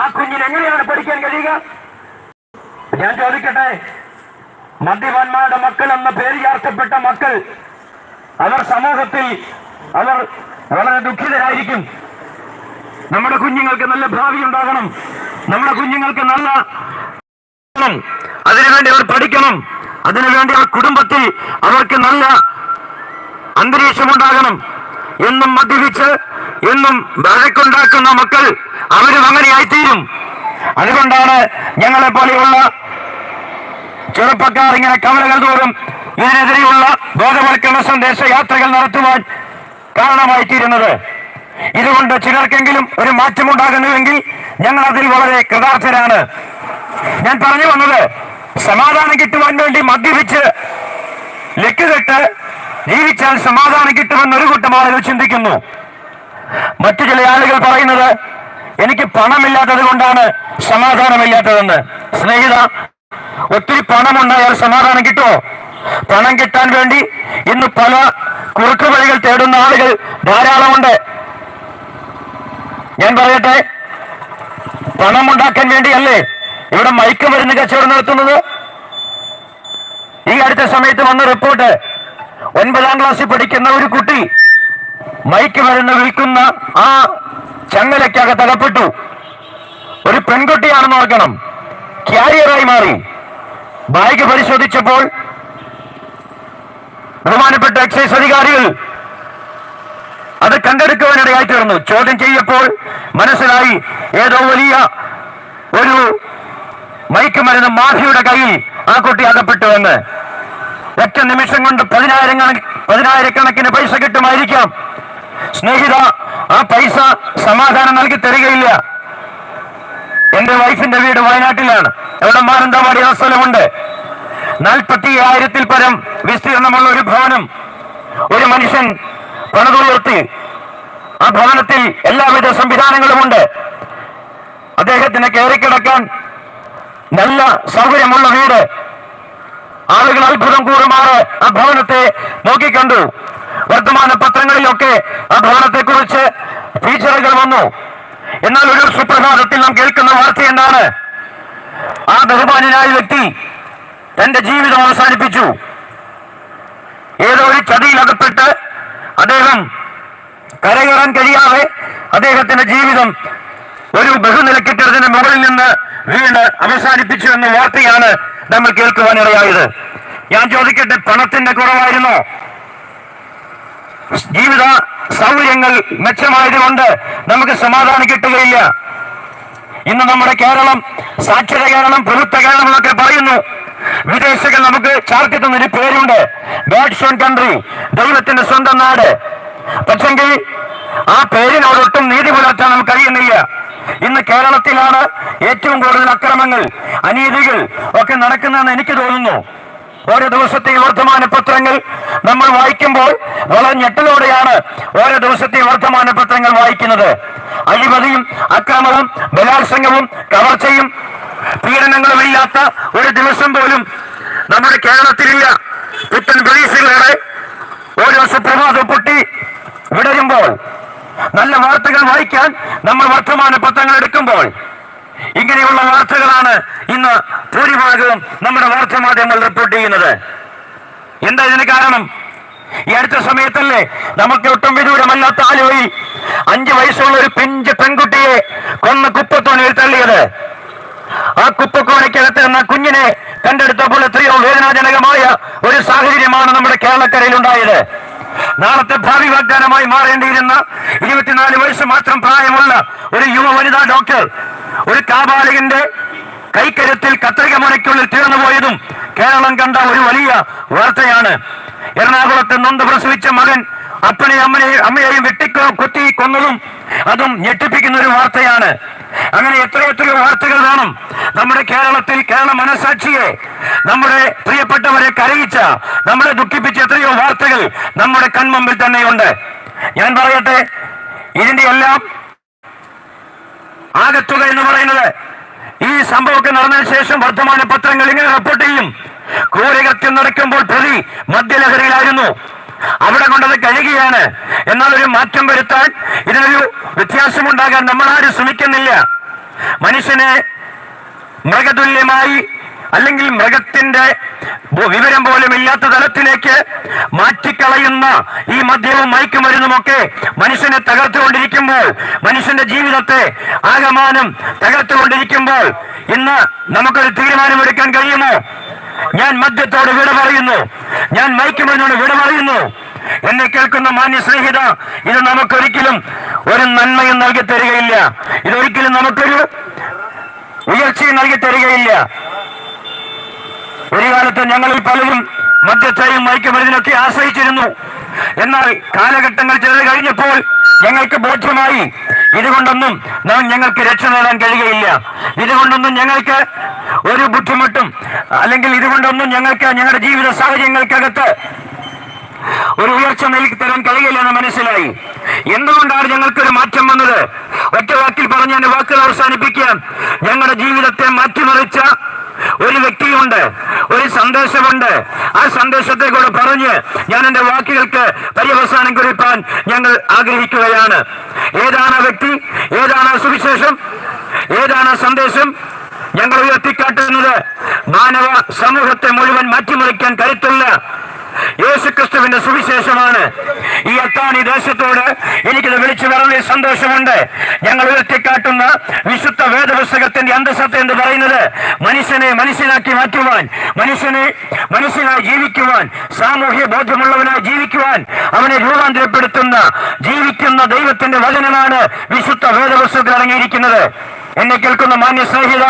ആ കുഞ്ഞിന് എങ്ങനെയാണ് പഠിക്കാൻ കഴിയുക? ഞാൻ ചോദിക്കട്ടെ? മദ്യപാന്മാരുടെ മക്കൾ എന്ന പേര് ചേർക്കപ്പെട്ട മക്കൾ അവർ സമൂഹത്തിൽ അവർ വളരെ ദുഃഖിതരായിരിക്കും. നമ്മുടെ കുഞ്ഞുങ്ങൾക്ക് നല്ല ഭാവി ഉണ്ടാകണം. നമ്മുടെ കുഞ്ഞുങ്ങൾക്ക് നല്ല. അതിനുവേണ്ടി അവർ പഠിക്കണം. അതിനുവേണ്ടി ആ കുടുംബത്തിൽ അവർക്ക് നല്ല അന്തരീക്ഷമുണ്ടാകണം എന്നും മദ്യപിച്ച് എന്നും വഴക്കുണ്ടാക്കുന്ന മക്കൾ അവരും അങ്ങനെയായിത്തീരും. അതുകൊണ്ടാണ് ഞങ്ങളെ പോലെയുള്ള ചെറുപ്പക്കാർ ഇങ്ങനെ കവലകൾ തോറും ഇതിനെതിരെയുള്ള ബോധവൽക്കരണ സന്ദേശ യാത്രകൾ നടത്തുവാൻ കാരണമായിത്തീരുന്നത്. ഇതുകൊണ്ട് ചിലർക്കെങ്കിലും ഒരു മാറ്റമുണ്ടാകുന്നുവെങ്കിൽ ഞങ്ങൾ അതിൽ വളരെ കൃതാർത്ഥരാണ്. ഞാൻ പറഞ്ഞു വന്നത് സമാധാനം കിട്ടുവാൻ വേണ്ടി മദ്യപിച്ച് ലക്കുകെട്ട് ജീവിച്ചാൽ സമാധാനം കിട്ടുമെന്ന് ഒരു കൂട്ടം ആളുകൾ ചിന്തിക്കുന്നു. മറ്റു ചില ആളുകൾ പറയുന്നത് എനിക്ക് പണമില്ലാത്തത് കൊണ്ടാണ് സമാധാനമില്ലാത്തതെന്ന്. സ്നേഹിത ഒത്തിരി പണമുണ്ടായാൽ സമാധാനം കിട്ടുമോ? പണം കിട്ടാൻ വേണ്ടി ഇന്ന് പല കുറുക്കു വഴികൾ തേടുന്ന ആളുകൾ ധാരാളമുണ്ട്. ഞാൻ പറയട്ടെ പണം ഉണ്ടാക്കാൻ വേണ്ടിയല്ലേ ഇവിടെ മയക്കുമരുന്ന് കച്ചവടം നടത്തുന്നത്? ഈ അടുത്ത സമയത്ത് വന്ന റിപ്പോർട്ട് ഒൻപതാം ക്ലാസ്സിൽ പഠിക്കുന്ന ഒരു കുട്ടി മൈക്ക് വരുന്ന വിൽക്കുന്ന ആ ചങ്ങലയ്ക്കകത്ത് അകപ്പെട്ടു. ഒരു പെൺകുട്ടിയാണെന്ന് ഓർക്കണം ക്യാരിയറായി മാറി. ബാഗ് പരിശോധിച്ചപ്പോൾ ബഹുമാനപ്പെട്ട എക്സൈസ് അധികാരികൾ അത് കണ്ടെടുക്കുവാനിടയായി തീർന്നു. ചോദ്യം ചെയ്യപ്പോൾ മനസ്സിലായി ഏതോ വലിയ ഒരു മയക്കുമരുന്ന് മാഫിയുടെ കയ്യിൽ ആ കുട്ടി അകപ്പെട്ടു എന്ന്. ഒറ്റ നിമിഷം കൊണ്ട് പതിനായിരം കണക്ക് പതിനായിരക്കണക്കിന് പൈസ കിട്ടുമായിരിക്കാം. സ്നേഹിത ആ പൈസ സമാധാനം നൽകി തരികയില്ല. എന്റെ വൈഫിന്റെ വീട് വയനാട്ടിലാണ്. അവിടെ മാനന്തവാടി ആ സ്ഥലമുണ്ട്. നാൽപ്പത്തി ആയിരത്തിൽ പരം വിസ്തീർണമുള്ള ഒരു ഭവനം. ഒരു മനുഷ്യൻ പണിതുയർത്തി. ആ ഭവനത്തിൽ എല്ലാവിധ സംവിധാനങ്ങളുമുണ്ട്. അദ്ദേഹത്തിന് കയറിക്കിടക്കാൻ നല്ല സൗകര്യമുള്ള വീട്. ആളുകൾ അത്ഭുതം കൂറുമാറ് ആ ഭവനത്തെ നോക്കിക്കണ്ടു. വർത്തമാന പത്രങ്ങളിലൊക്കെ ആ ഭവനത്തെ കുറിച്ച് ഫീച്ചറുകൾ വന്നു. എന്നാൽ ഒരു സുപ്രഭാതത്തിൽ നാം കേൾക്കുന്ന വാർത്ത എന്താണ്? ആ ബഹുമാനായ വ്യക്തി തന്റെ ജീവിതം അവസാനിപ്പിച്ചു. ഏതോ ഒരു ചതിയിലകപ്പെട്ട് അദ്ദേഹം കരകയറാൻ കഴിയാതെ അദ്ദേഹത്തിന്റെ ജീവിതം ഒരു ബഹുനില കെട്ടിടത്തിന് മുകളിൽ നിന്ന് വീണ് അവസാനിപ്പിച്ചു എന്ന വാർത്തയാണ് നമ്മൾ കേൾക്കുവാനിടയായത് ഞാൻ ചോദിക്കട്ടെ പണത്തിന്റെ കുറവായിരുന്നോ? ജീവിത സൗകര്യങ്ങൾ മെച്ചമായതുകൊണ്ട് നമുക്ക് സമാധാനം കിട്ടുകയില്ല. ഇന്ന് നമ്മുടെ കേരളം സാക്ഷര കേരളം പ്രഭുത്വ കേരളം എന്നൊക്കെ പറയുന്നു. വിദേശികൾ നമുക്ക് ചാർത്തി തന്നൊരു പേരുണ്ട്. ഗോഡ്സ് കൺട്രി ദൈവത്തിന്റെ സ്വന്തം നാട്. പക്ഷെങ്കിൽ ആ പേരിനോടൊട്ടും നീതി പുലർത്താൻ നമുക്ക് കഴിയുന്നില്ല ഇന്ന് കേരളത്തിലാണ് ഏറ്റവും കൂടുതൽ അക്രമങ്ങൾ അനീതികൾ ഒക്കെ നടക്കുന്നതെന്ന് എനിക്ക് തോന്നുന്നു. ഓരോ ദിവസത്തെ വർത്തമാന പത്രങ്ങൾ നമ്മൾ വായിക്കുമ്പോൾ വളരെ ഞെട്ടലോടെയാണ് ഓരോ ദിവസത്തെ വർത്തമാന പത്രങ്ങൾ വായിക്കുന്നത്. അഴിമതിയും അക്രമവും ബലാത്സംഗവും കവർച്ചയും പീഡനങ്ങളും ഇല്ലാത്ത ഒരു ദിവസം പോലും നമ്മുടെ കേരളത്തിലില്ല. പുത്തൻ നല്ല വാർത്തകൾ വായിക്കാൻ നമ്മൾ വർത്തമാന പത്രങ്ങൾ എടുക്കുമ്പോൾ ഇങ്ങനെയുള്ള വാർത്തകളാണ് ഇന്ന് ഭൂരിഭാഗവും നമ്മുടെ വാർത്താ മാധ്യമങ്ങൾ റിപ്പോർട്ട് ചെയ്യുന്നത്. എന്താ ഇതിന് കാരണം? ഈ അടുത്ത സമയത്തല്ലേ നമുക്ക് ഒട്ടും വിദൂരമല്ലാത്ത ആലുവയിൽ അഞ്ചു വയസ്സുള്ള ഒരു പിഞ്ച് പെൺകുട്ടിയെ കൊന്ന കുപ്പത്തോണിയിൽ തള്ളിയത്. ആ കുപ്പക്കോണയ്ക്കകത്ത് എന്ന കുഞ്ഞിനെ കണ്ടെടുത്തപ്പോൾ എത്രയോ വേദനാജനകമായ ഒരു സാഹചര്യമാണ് നമ്മുടെ കേരളക്കരയിൽ ഉണ്ടായത് നാളത്തെ ഭാവി വാഗ്ദാനമായി മാറേണ്ടിയിരുന്ന ഇരുപത്തിനാല് വയസ്സ് മാത്രം പ്രായമുള്ള ഒരു യുവ വനിതാ ഡോക്ടർ ഒരു കാബാലികന്റെ കൈക്കരുത്തിൽ കത്രിക മുനയ്ക്കുള്ളിൽ തീർന്നു പോയതും കേരളം കണ്ട ഒരു വലിയ വാർത്തയാണ്. എറണാകുളത്ത് നൊന്ത് പ്രസവിച്ച മകൻ അപ്പനെയും അമ്മയെയും വെട്ടിക്കൊ കൊത്തി കൊന്നതും അതും ഞെട്ടിപ്പിക്കുന്ന ഒരു വാർത്തയാണ്. അങ്ങനെ എത്ര എത്രയോ വാർത്തകൾ വേണം നമ്മുടെ കേരളത്തിൽ കേരള മനസാക്ഷിയെ നമ്മുടെ പ്രിയപ്പെട്ടവരെ കരയിച്ച നമ്മളെ ദുഃഖിപ്പിച്ച എത്രയോ വാർത്തകൾ നമ്മുടെ കൺമുമ്പിൽ തന്നെയുണ്ട്. ഞാൻ പറയട്ടെ ഇതിന്റെ എല്ലാം ആകത്തുക എന്ന് പറയുന്നത് ഈ സംഭവമൊക്കെ നടന്നതിന് ശേഷം വർത്തമാന പത്രങ്ങൾ ഇങ്ങനെ റിപ്പോർട്ട് ചെയ്യും. ക്രൂരകൃത്യം നടക്കുമ്പോൾ പ്രതി മദ്യലഹരിയിലായിരുന്നു. അവിടെ കൊണ്ടത് കഴിയുകയാണ്. എന്നാൽ ഒരു മാറ്റം വരുത്താൻ ഇതിനൊരു വ്യത്യാസമുണ്ടാകാൻ നമ്മളാരും ശ്രമിക്കുന്നില്ല. മനുഷ്യനെ മൃഗതുല്യമായി അല്ലെങ്കിൽ മൃഗത്തിന്റെ വിവരം പോലും ഇല്ലാത്ത തലത്തിലേക്ക് മാറ്റിക്കളയുന്ന ഈ മദ്യവും മയക്കുമരുന്നുമൊക്കെ മനുഷ്യനെ തകർത്തുകൊണ്ടിരിക്കുമ്പോൾ മനുഷ്യന്റെ ജീവിതത്തെ ആകമാനം തകർത്തുകൊണ്ടിരിക്കുമ്പോൾ ഇന്ന് നമുക്കൊരു തീരുമാനമെടുക്കാൻ കഴിയുമോ? ഞാൻ മദ്യത്തോട് വിട പറയുന്നു. ഞാൻ മയക്കുമരുന്നോട് വിട പറയുന്നു. എന്നെ കേൾക്കുന്ന മാന്യ സ്നേഹിത ഇത് നമുക്കൊരിക്കലും ഒരു നന്മയും നൽകി തരികയില്ല. ഇതൊരിക്കലും നമുക്കൊരു ഉയർച്ചയും നൽകി തരികയില്ല. ഒരു കാലത്ത് ഞങ്ങളിൽ പലരും മദ്യത്തെയും മയക്കുമരുന്നിനൊക്കെ ആശ്രയിച്ചിരുന്നു. എന്നാൽ കാലഘട്ടങ്ങൾ ചിലത് കഴിഞ്ഞപ്പോൾ ഞങ്ങൾക്ക് ബോധ്യമായി ഇതുകൊണ്ടൊന്നും നാം ഞങ്ങൾക്ക് രക്ഷ നേടാൻ കഴിയുകയില്ല. ഇതുകൊണ്ടൊന്നും ഞങ്ങൾക്ക് ഒരു ബുദ്ധിമുട്ടും അല്ലെങ്കിൽ ഇതുകൊണ്ടൊന്നും ഞങ്ങൾക്ക് ഞങ്ങളുടെ ജീവിത സാഹചര്യങ്ങൾക്കകത്ത് ഒരു ഉയർച്ച നൽകി തരാൻ കഴിയില്ലെന്ന് മനസ്സിലായി. എന്തുകൊണ്ടാണ് ഞങ്ങൾക്കൊരു മാറ്റം വന്നത്? ഒറ്റ വാക്കിൽ പറഞ്ഞ വാക്കുകൾ അവസാനിപ്പിക്കാം. ഞങ്ങളുടെ ജീവിതത്തെ മാറ്റിമറിച്ച ഒരു വ്യക്തിയുണ്ട് ഒരു സന്ദേശമുണ്ട്. ആ സന്ദേശത്തെ കൂടെ പറഞ്ഞ് ഞാൻ എന്റെ വാക്കുകൾക്ക് പര്യവസാനം കുറിപ്പാൻ ഞങ്ങൾ ആഗ്രഹിക്കുകയാണ്. ഏതാണ് വ്യക്തി? ഏതാണ് സുവിശേഷം? ഏതാണ് സന്ദേശം? ഞങ്ങൾ ഉയർത്തിക്കാട്ടുന്നത് മാനവ സമൂഹത്തെ മുഴുവൻ മാറ്റിമറിക്കാൻ കരുത്തുള്ള യേശുക്രിസ്തുവിന്റെ സുവിശേഷമാണ്. ഈ അത്താണി ദേശത്തോട് എനിക്കിത് വിളിച്ചു പറഞ്ഞ സന്തോഷമുണ്ട്. ഞങ്ങൾ ഉയർത്തിക്കാട്ടുന്ന വിശുദ്ധ വേദപുസ്തകത്തിന്റെ അന്തസത്ത എന്ന് പറയുന്നത് മനുഷ്യനെ മനുഷ്യനാക്കി മാറ്റുവാൻ മനുഷ്യനെ മനുഷ്യനായി ജീവിക്കുവാൻ സാമൂഹ്യ ബോധ്യമുള്ളവനായി ജീവിക്കുവാൻ അവനെ രൂപാന്തരപ്പെടുത്തുന്ന ജീവിക്കുന്ന ദൈവത്തിന്റെ വചനമാണ് വിശുദ്ധ വേദപുസ്തകത്തിൽ അടങ്ങിയിരിക്കുന്നത്. എന്നെ കേൾക്കുന്ന മാന്യ സ്നേഹിത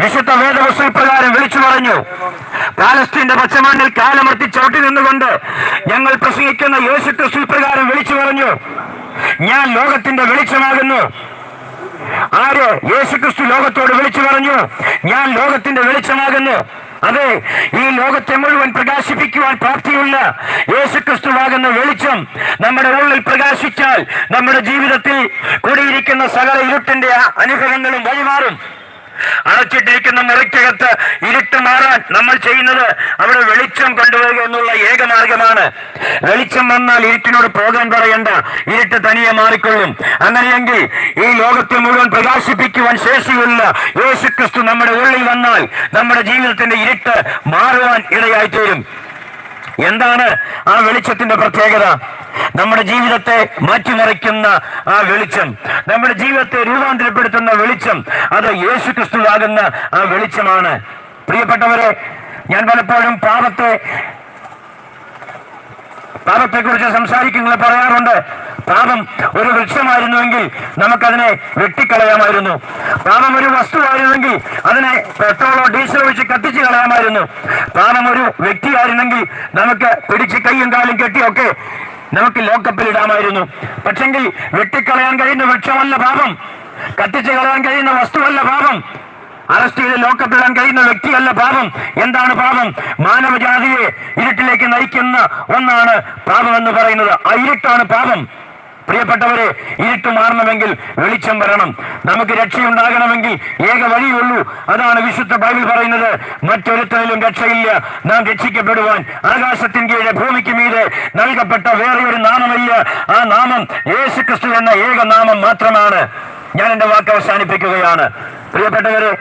വിശുദ്ധ വേദവസ്തു പ്രകാരം വിളിച്ചു പറഞ്ഞു. പാലസ്തീന്റെ പച്ചമണ്ണിൽ കാലമർത്തി ചവിട്ടി നിന്നുകൊണ്ട് ഞങ്ങൾ പ്രസംഗിക്കുന്ന യേശു ക്രിസ്തു പ്രകാരം വിളിച്ചു പറഞ്ഞു. ഞാൻ ലോകത്തിന്റെ വെളിച്ചമാകുന്നു. ആര് യേശു ക്രിസ്തു ലോകത്തോട് വിളിച്ചു പറഞ്ഞു? ഞാൻ ലോകത്തിന്റെ വെളിച്ചമാകുന്നു. അതെ ഈ ലോകത്തെ മുഴുവൻ പ്രകാശിപ്പിക്കുവാൻ പ്രാപ്തിയുള്ള യേശുക്രിസ്തുവാകുന്ന വെളിച്ചം നമ്മുടെ ഉള്ളിൽ പ്രകാശിച്ചാൽ നമ്മുടെ ജീവിതത്തിൽ കൂടിയിരിക്കുന്ന സകല ഇരുട്ടിന്റെ അനുഭവങ്ങളും വഴിമാറും. അടച്ചിട്ടിരിക്കുന്ന മുറിക്കകത്ത് ഇരുട്ട് മാറാൻ നമ്മൾ ചെയ്യുന്നത് അവിടെ വെളിച്ചം കൊണ്ടുവരിക എന്നുള്ള ഏക മാർഗമാണ്. വെളിച്ചം വന്നാൽ ഇരുട്ടിനോട് പോകാൻ പറയണ്ട. ഇരുട്ട് തനിയെ മാറിക്കൊള്ളും. അങ്ങനെയെങ്കിൽ ഈ ലോകത്തെ മുഴുവൻ പ്രകാശിപ്പിക്കുവാൻ ശേഷിയുള്ള യേശുക്രിസ്തു നമ്മുടെ ഉള്ളിൽ വന്നാൽ നമ്മുടെ ജീവിതത്തിന്റെ ഇരുട്ട് മാറുവാൻ ഇടയായി തീരും എന്താണ് ആ വെളിച്ചത്തിന്റെ പ്രത്യേകത? നമ്മുടെ ജീവിതത്തെ മാറ്റിമറിക്കുന്ന ആ വെളിച്ചം നമ്മുടെ ജീവിതത്തെ രൂപാന്തരപ്പെടുത്തുന്ന വെളിച്ചം അത് യേശു ക്രിസ്തുവാകുന്ന ആ വെളിച്ചമാണ്. പ്രിയപ്പെട്ടവരെ ഞാൻ പലപ്പോഴും പാപത്തെ പാപത്തെക്കുറിച്ച് സംസാരിക്കുന്നത് പറയാറുണ്ട് പാപം ഒരു വൃക്ഷമായിരുന്നുവെങ്കിൽ നമുക്കതിനെ വെട്ടിക്കളയാമായിരുന്നു. പാപം ഒരു വസ്തുവായിരുന്നെങ്കിൽ അതിനെ പെട്രോളോ ഡീസലോ വെച്ച് കത്തിച്ച് കളയാമായിരുന്നു. പാപം ഒരു വ്യക്തിയായിരുന്നെങ്കിൽ നമുക്ക് പിടിച്ച് കൈയും കാലും കെട്ടിയൊക്കെ നമുക്ക് ലോക്കപ്പിൽ ഇടാമായിരുന്നു. പക്ഷെങ്കിൽ വെട്ടിക്കളയാൻ കഴിയുന്ന വൃക്ഷമല്ല പാപം. കത്തിച്ചു കളയാൻ കഴിയുന്ന വസ്തുവല്ല പാപം. അറസ്റ്റ് ചെയ്ത് ലോക്കത്തിടാൻ കഴിയുന്ന വ്യക്തിയല്ല പാപം. എന്താണ് പാപം? മാനവജാതിയെ ഇരുട്ടിലേക്ക് നയിക്കുന്ന ഒന്നാണ് പാപം എന്ന് പറയുന്നത്. ആ ഇരുട്ടാണ് പാപം. പ്രിയപ്പെട്ടവരെ ഇരുട്ട് മാറണമെങ്കിൽ വെളിച്ചം വരണം. നമുക്ക് രക്ഷയുണ്ടാകണമെങ്കിൽ ഏക വഴിയുള്ളൂ. അതാണ് വിശുദ്ധ ബൈബിൾ പറയുന്നത്. മറ്റൊരുത്തരിലും രക്ഷയില്ല. നാം രക്ഷിക്കപ്പെടുവാൻ ആകാശത്തിൻ കീഴെ ഭൂമിക്ക് മീതെ നൽകപ്പെട്ട വേറെ ഒരു നാമമില്ല. ആ നാമം യേശു ക്രിസ്തു എന്ന ഏക നാമം മാത്രമാണ്. ഞാൻ എന്റെ വാക്ക് അവസാനിപ്പിക്കുകയാണ്. പ്രിയപ്പെട്ടവരെ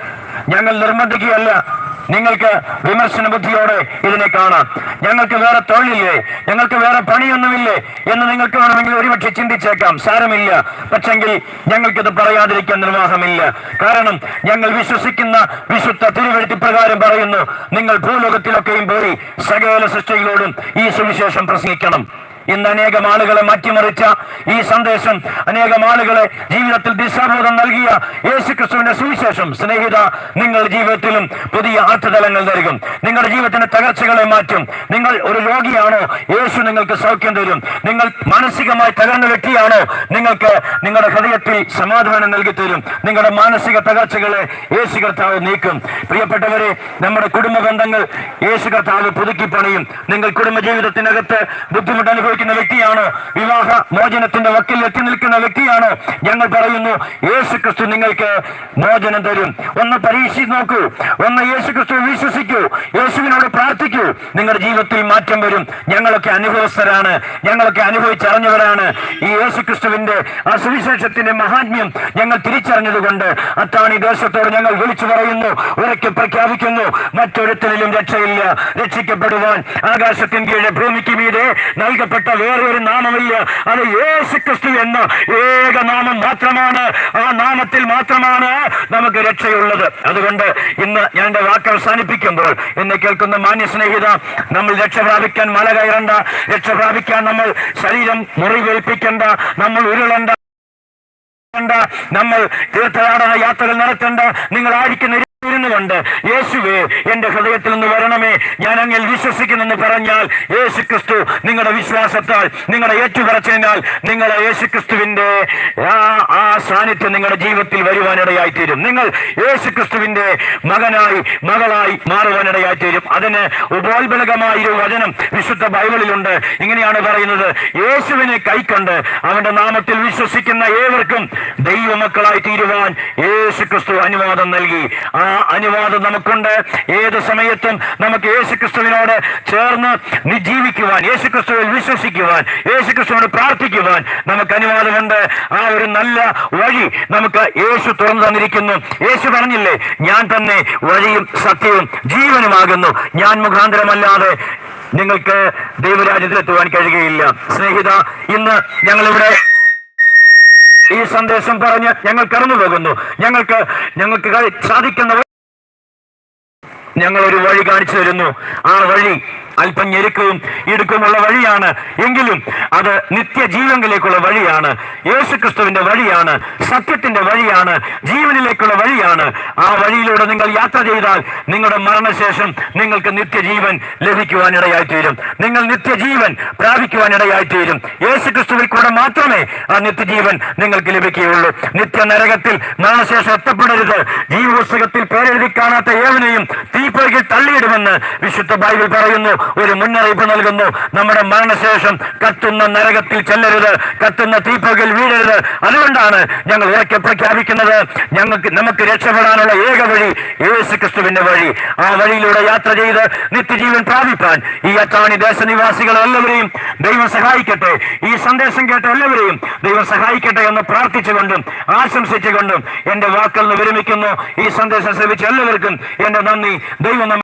ഞങ്ങൾ നിർബന്ധിക്കുകയല്ല. നിങ്ങൾക്ക് വിമർശന ബുദ്ധിയോടെ ഇതിനെ കാണാം. ഞങ്ങൾക്ക് വേറെ തൊഴിലില്ലേ? ഞങ്ങൾക്ക് വേറെ പണിയൊന്നുമില്ലേ? എന്ന് നിങ്ങൾക്ക് വേണമെങ്കിൽ ഒരുപക്ഷെ ചിന്തിച്ചേക്കാം. സാരമില്ല. പക്ഷെങ്കിൽ ഞങ്ങൾക്കിത് പറയാതിരിക്കാൻ നിർവാഹമില്ല. കാരണം ഞങ്ങൾ വിശ്വസിക്കുന്ന വിശുദ്ധ തിരുവഴുത്തി പ്രകാരം പറയുന്നു നിങ്ങൾ ഭൂലോകത്തിലൊക്കെയും പോയി സകല സൃഷ്ടികളോടും ഈ സുവിശേഷം പ്രസംഗിക്കണം. ഇന്ന് അനേകം ആളുകളെ മാറ്റിമറിച്ച ഈ സന്ദേശം അനേകം ആളുകളെ ജീവിതത്തിൽ ദിശാബോധം നൽകിയ യേശു ക്രിസ്തുവിന്റെ സുവിശേഷം. സ്നേഹിത നിങ്ങൾ ജീവിതത്തിലും പുതിയ ആർത്തതലങ്ങൾ നൽകും. നിങ്ങളുടെ ജീവിതത്തിന്റെ തകർച്ചകളെ മാറ്റും. നിങ്ങൾ ഒരു രോഗിയാണോ? യേശു നിങ്ങൾക്ക് സൗഖ്യം തരും. നിങ്ങൾ മാനസികമായി തകർന്ന വ്യക്തിയാണോ? നിങ്ങൾക്ക് നിങ്ങളുടെ ഹൃദയത്തിൽ സമാധാനം നൽകി തരും. നിങ്ങളുടെ മാനസിക തകർച്ചകളെ യേശു കർത്താവ് നീക്കും. പ്രിയപ്പെട്ടവരെ നമ്മുടെ കുടുംബ ബന്ധങ്ങൾ യേശു കർത്താവ് പുതുക്കി പണിയും നിങ്ങൾ കുടുംബ ജീവിതത്തിനകത്ത് ബുദ്ധിമുട്ട് അനുഭവിക്കുന്ന നിൽക്കുന്ന വ്യക്തിയാണ്. വിവാഹ മോചനത്തിന്റെ വക്കിൽ എത്തി നിൽക്കുന്ന വ്യക്തിയാണ്. ഞങ്ങൾ പറയുന്നു യേശു ക്രിസ്തു നിങ്ങൾക്ക് മോചനം തരും. ഒന്ന് പരീക്ഷിച്ച് നോക്കൂ. ഒന്ന് യേശു ക്രിസ്തു വിശ്വസിക്കൂ. നിങ്ങളുടെ ജീവിതത്തിൽ മാറ്റം വരും. ഞങ്ങളൊക്കെ അനുഭവസ്ഥരാണ്. ഞങ്ങളൊക്കെ അനുഭവിച്ചറിഞ്ഞവരാണ്. ഈ യേശു ക്രിസ്തുവിന്റെ ആ സുവിശേഷത്തിന്റെ മഹാത്മ്യം ഞങ്ങൾ തിരിച്ചറിഞ്ഞതുകൊണ്ട് അത്താണി ദേശത്തോട് ഞങ്ങൾ വിളിച്ചു പറയുന്നു ഉറക്കെ പ്രഖ്യാപിക്കുന്നു. മറ്റൊരുത്തരിലും രക്ഷയില്ല. രക്ഷിക്കപ്പെടുവാൻ ആകാശത്തിൻ കീഴെ ഭൂമിക്ക് മീതെ നൽകപ്പെട്ട വേറെ ഒരു നാമമില്ല. അത് യേശു ക്രിസ്തു എന്ന ഏക നാമം മാത്രമാണ്. ആ നാമത്തിൽ മാത്രമാണ് നമുക്ക് രക്ഷയുള്ളത്. അതുകൊണ്ട് ഇന്ന് ഞാൻ വാക്ക് അവസാനിപ്പിക്കുമ്പോൾ എന്നെ കേൾക്കുന്ന മാന്യ സ്നേഹിത നമ്മൾ രക്ഷ പ്രാപിക്കാൻ മല കയറണ്ട. രക്ഷ പ്രാപിക്കാൻ നമ്മൾ ശരീരം മുറിവേൽപ്പിക്കണ്ട. നമ്മൾ ഉരുളണ്ട. നമ്മൾ തീർത്ഥാടന യാത്രകൾ നടത്തേണ്ട. നിങ്ങൾ ആയിരിക്കുന്ന ഇരുന്നുകൊണ്ട് യേശുവേ എന്റെ ഹൃദയത്തിൽ നിന്ന് വരണമേ. ഞാൻ അങ്ങിൽ വിശ്വസിക്കുന്നെന്ന് പറഞ്ഞാൽ യേശു ക്രിസ്തു നിങ്ങളുടെ വിശ്വാസത്താൽ നിങ്ങളുടെ ഏറ്റുപറച്ചതിനാൽ നിങ്ങളെ യേശു ക്രിസ്തുവിന്റെ ആ സാന്നിധ്യം നിങ്ങളുടെ ജീവിതത്തിൽ വരുവാനിടയായി തീരും നിങ്ങൾ യേശു ക്രിസ്തുവിന്റെ മകനായി മകളായി മാറുവാനിടയായി തീരും അതിന് ഉപോത്ബലകമായ ഒരു വചനം വിശുദ്ധ ബൈബിളിലുണ്ട്. ഇങ്ങനെയാണ് പറയുന്നത് യേശുവിനെ കൈക്കൊണ്ട് അവന്റെ നാമത്തിൽ വിശ്വസിക്കുന്ന ഏവർക്കും ദൈവമക്കളായി തീരുവാൻ യേശു ക്രിസ്തു അനുവാദം നൽകി. ആ അനുവാദം നമുക്കുണ്ട്. ഏത് സമയത്തും നമുക്ക് യേശുക്രിസ്തുവിനോട് ചേർന്ന് നിജീവിക്കുവാൻ യേശു ക്രിസ്തുവിൽ വിശ്വസിക്കുവാൻ യേശു ക്രിസ്തുവിനോട് പ്രാർത്ഥിക്കുവാൻ നമുക്ക് അനുവാദമുണ്ട്. ആ ഒരു നല്ല വഴി നമുക്ക് യേശു തുറന്നു തന്നിരിക്കുന്നു. യേശു പറഞ്ഞില്ലേ ഞാൻ തന്നെ വഴിയും സത്യവും ജീവനുമാകുന്നു. ഞാൻ മുഖാന്തരമല്ലാതെ നിങ്ങൾക്ക് ദൈവരാജ്യത്തിലെത്തുവാൻ കഴിയുകയില്ല. സ്നേഹിത ഇന്ന് ഞങ്ങളിവിടെ ഈ സന്ദേശം പറഞ്ഞ് ഞങ്ങൾ കടന്നു പോകുന്നു. ഞങ്ങൾക്ക് ഞങ്ങൾക്ക് സാധിക്കുന്ന ഞങ്ങൾ ഒരു വഴി കാണിച്ചു തരുന്നു. ആ വഴി അല്പം ഞെരുക്കവും ഇടുക്കമുള്ള വഴിയാണ്. എങ്കിലും അത് നിത്യജീവങ്കിലേക്കുള്ള വഴിയാണ്. യേശുക്രിസ്തുവിന്റെ വഴിയാണ്. സത്യത്തിന്റെ വഴിയാണ്. ജീവനിലേക്കുള്ള വഴിയാണ്. ആ വഴിയിലൂടെ നിങ്ങൾ യാത്ര ചെയ്താൽ നിങ്ങളുടെ മരണശേഷം നിങ്ങൾക്ക് നിത്യജീവൻ ലഭിക്കുവാനിടയായി തീരും നിങ്ങൾ നിത്യജീവൻ പ്രാപിക്കുവാനിടയായി തീരും യേശുക്രിസ്തുവിൽ കൂടെ മാത്രമേ ആ നിത്യജീവൻ നിങ്ങൾക്ക് ലഭിക്കുകയുള്ളൂ. നിത്യ നരകത്തിൽ മരണശേഷം എത്തപ്പെടരുത്. ജീവപുസ്തകത്തിൽ പേരെഴുതി കാണാത്ത ഏവനെയും തീപ്പൊയ്കിൽ തള്ളിയിടുമെന്ന് വിശുദ്ധ ബൈബിൾ പറയുന്നു. ഒരു മുന്നറിയിപ്പ് നൽകുന്നു. നമ്മുടെ മരണശേഷം കത്തുന്ന നരകത്തിൽ ചെല്ലരുത് കത്തുന്ന തീപ്പകൽ വീഴരുത്. അതുകൊണ്ടാണ് ഞങ്ങൾ ഉറക്കെ പ്രഖ്യാപിക്കുന്നത്. ഞങ്ങൾക്ക് നമുക്ക് രക്ഷപ്പെടാനുള്ള ഏക വഴി യേശു ക്രിസ്തുവിന്റെ വഴി. ആ വഴിയിലൂടെ യാത്ര ചെയ്ത് നിത്യജീവൻ പ്രാപിപ്പാൻ ഈ അത്താണി ദേശനിവാസികൾ എല്ലാവരെയും ദൈവം സഹായിക്കട്ടെ. ഈ സന്ദേശം കേട്ട എല്ലാവരെയും ദൈവം സഹായിക്കട്ടെ എന്ന് പ്രാർത്ഥിച്ചുകൊണ്ടും ആശംസിച്ചുകൊണ്ടും എന്റെ വാക്കുകൾ വിരമിക്കുന്നു. ഈ സന്ദേശം ശ്രമിച്ച എല്ലാവർക്കും എന്റെ നന്ദി. ദൈവം